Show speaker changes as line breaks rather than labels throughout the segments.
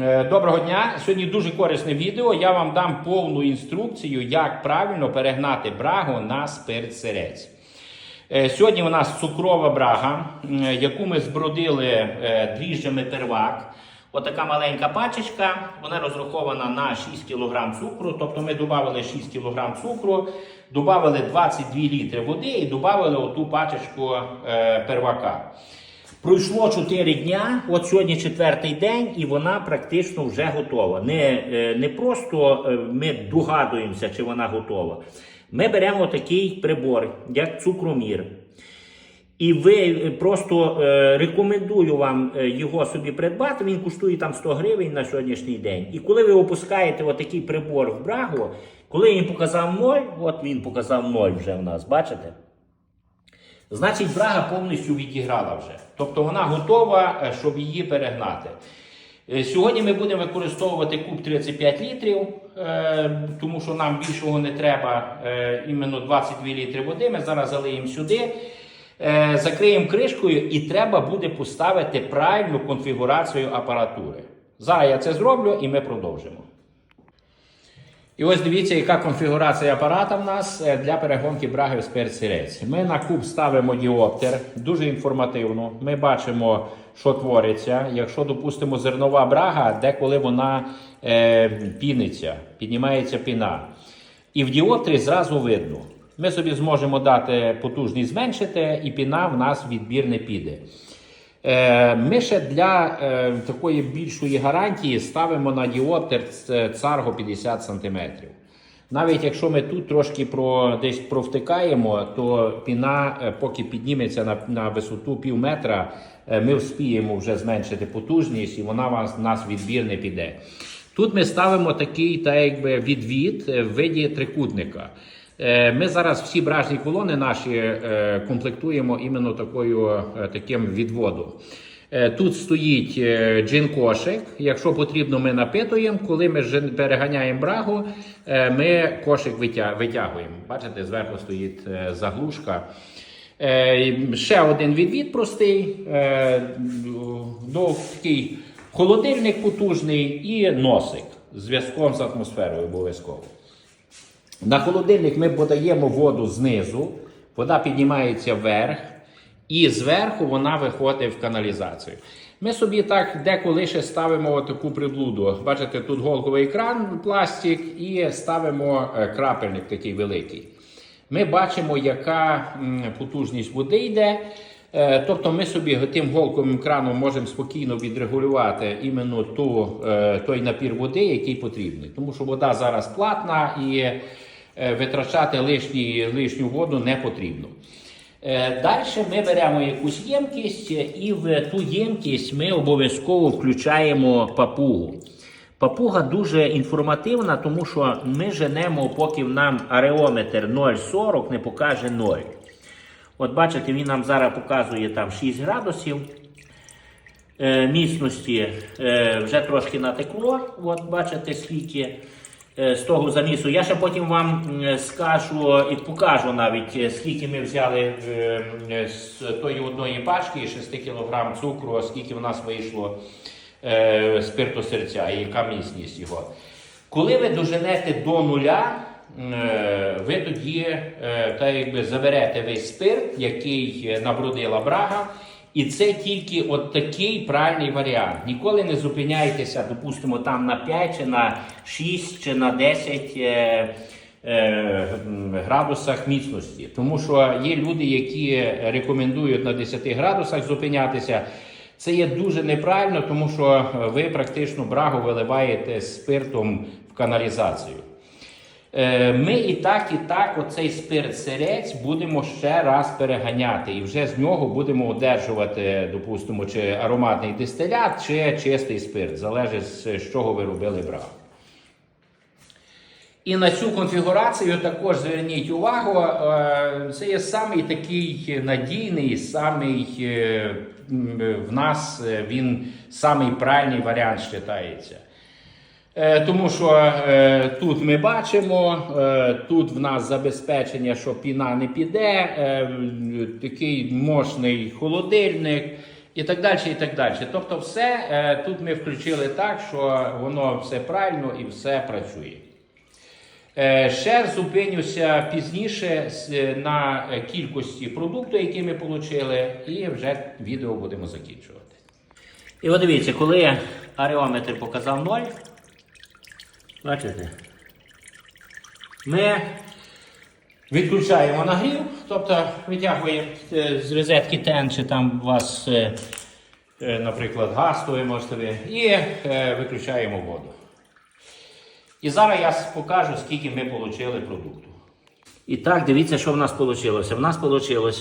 Е, Доброго дня! Сьогодні дуже корисне відео. Я вам дам повну інструкцію, як правильно перегнати брагу на спирт-сирець. Е, Сьогодні у нас цукрова брага, яку ми збродили е, дріжджами первак. Отака маленька пачечка, вона розрахована на 6 кг цукру. Тобто ми додали 6 кг цукру, додали 22 літри води і додали оту пачечку первака. Пройшло 4 дня, от сьогодні четвертий день, і вона практично вже готова. Не, е, не просто е, ми догадуємося, чи вона готова. Ми беремо такий прибор, як цукромір. І ви е, просто рекомендую вам його собі придбати. Він коштує там 100 гривень на сьогоднішній день. І коли ви опускаєте отакий прибор в брагу, коли він показав 0, от він показав 0 вже в нас, бачите? Значить, брага повністю відіграла вже. Тобто вона готова, е, щоб її перегнати. Е, Сьогодні ми будемо використовувати куб 35 літрів, е, тому що нам більшого не треба, іменно 22 літри води. Ми зараз залиємо сюди, закриємо кришкою і треба буде поставити правильну конфігурацію апаратури. Зараз я це зроблю і ми продовжимо. І ось дивіться, яка конфігурація апарата в нас е, для перегонки браги в спирт-сирець. Ми на куб ставимо діоптер, дуже інформативно. Ми бачимо, що твориться. Якщо, допустимо, зернова брага, деколи вона е, піниться, піднімається піна. І в діоптері зразу видно. Ми собі зможемо дати потужність зменшити, і піна в нас відбір не піде. Е, Ми ще для е, такої більшої гарантії ставимо на діоптер царго 50 см. Навіть якщо ми тут трошки про, десь провтикаємо, то піна, е, поки підніметься на, на висоту пів метра, ми вспіємо вже зменшити потужність і вона вас, нас відбір не піде. Тут ми ставимо такий так якби відвід в виді трикутника. Е, Ми зараз всі бражні колони наші е, комплектуємо іменно такою, е, таким відводом. Тут стоїть джин-кошик. Якщо потрібно, ми напитуємо. Коли ми переганяємо брагу, ми кошик витягуємо. Бачите, зверху стоїть заглушка. Ще один відвід простий. Ну, такий холодильник потужний і носик зв'язком з атмосферою обов'язково. На холодильник ми подаємо воду знизу, вода піднімається вверх, і зверху вона виходить в каналізацію. Ми собі так деколи ще ставимо таку приблуду. Бачите, тут голковий кран, пластик, і ставимо е, крапельник такий великий. Ми бачимо, яка потужність води йде. Е, Тобто ми собі тим голковим краном можемо спокійно відрегулювати іменно ту, е, той напір води, який потрібний. Тому що вода зараз платна і витрачати лишні, лишню воду не потрібно. Далі ми беремо якусь ємкість, і в ту ємкість ми обов'язково включаємо папугу. Папуга дуже інформативна, тому що ми женемо, поки нам ареометр 0,40 не покаже 0. От бачите, він нам зараз показує там 6 градусів е, міцності е, вже трошки натекло. От бачите, скільки е, з того замісу. Я ще потім вам скажу і покажу навіть, е, скільки ми взяли е, е, з тої одної пачки 6 кг цукру, скільки в нас вийшло е, спирту серця і яка міцність його. Коли ви доженете до нуля, е, ви тоді е, так якби заберете весь спирт, який е, набродила брага. І це тільки от такий правильний варіант. Ніколи не зупиняйтеся, допустимо, там на 5 чи на 6 чи на 10 е, е, градусах міцності. Тому що є люди, які рекомендують на 10 градусах зупинятися. Це є дуже неправильно, тому що ви практично брагу виливаєте спиртом в каналізацію. Е, Ми і так, і так оцей спирт-сирець будемо ще раз переганяти, і вже з нього будемо одержувати, допустимо, чи ароматний дистилят, чи чистий спирт, залежить з чого ви робили брагу. І на цю конфігурацію також зверніть увагу. е, Це є самий такий надійний, самий е, в нас він самий правильний варіант вважається. Е, Тому що е, тут ми бачимо, е, тут в нас забезпечення, що піна не піде, такий мощний холодильник, І так далі, і так далі. Тобто, все тут ми включили так, що воно все правильно і все працює. Ще зупинюся пізніше на кількості продукту, які ми отримали, і вже відео будемо закінчувати. І от дивіться, коли аріометр показав 0, бачите, ми відключаємо нагрів, тобто витягуємо е, з розетки TEN, чи там у вас, е, е, наприклад, газ, то ви можете і виключаємо воду. І зараз я покажу, скільки ми отримали продукту. І так, дивіться, що в нас вийшло. В нас вийшло,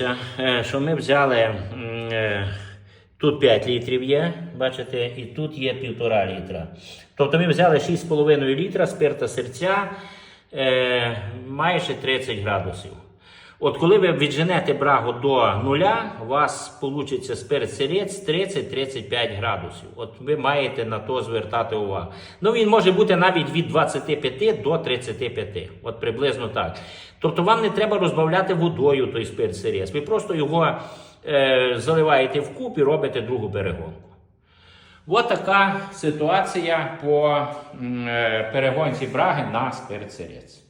що ми взяли тут 5 літрів є, бачите, і тут є 1,5 літра. Тобто ми взяли 6,5 літра спирта серця е, майже 30 градусів. От коли ви відженете брагу до нуля, у вас вийде спирт сирець 30-35 градусів. От ви маєте на то звертати увагу. Ну він може бути навіть від 25 до 35. От приблизно так. Тобто вам не треба розбавляти водою той спирт сирець. Ви просто його е, заливаєте в куб і робите другу перегонку. От така ситуація по е, перегонці браги на спирт сирець.